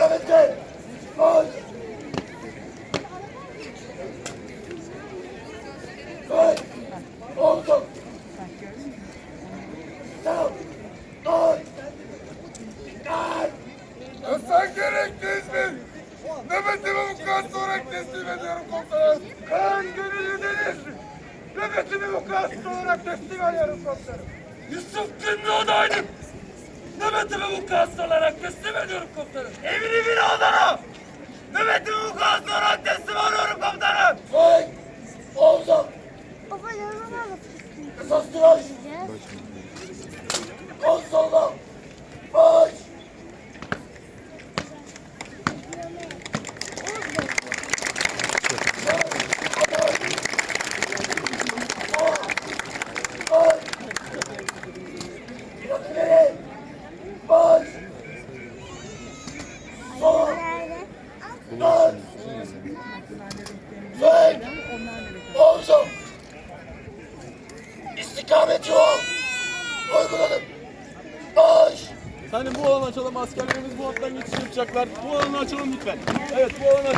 Devam edin. Koş. Koş. Oldum. Tamam. Koş. Dikkat. Ösen gerek düzgün. Mehmet İmam'ın kartı olarak teslim ediyorum komutanım. Ben gönüllü değilim. Mehmet İmam'ın kartı olarak teslim ediyorum komutanım. Yusuf Cimri odaydım. Nöbetimi bu kast olarak teslim ediyorum komutanım. Emri bir odana. Nöbetimi bu kast olarak teslim ediyorum komutanım. Vay! Oğuzum! Baba ne zaman Esas tıraş! Kol solla! Baş! Baş! İleri! Baş! Sol! Baş! Tek! Oğuzum! İstikamet yol! Uyguladım! Baş! Hani bu alanı açalım askerlerimiz bu hattan geçiş yapacaklar. Bu alanı açalım lütfen. Evet bu alanı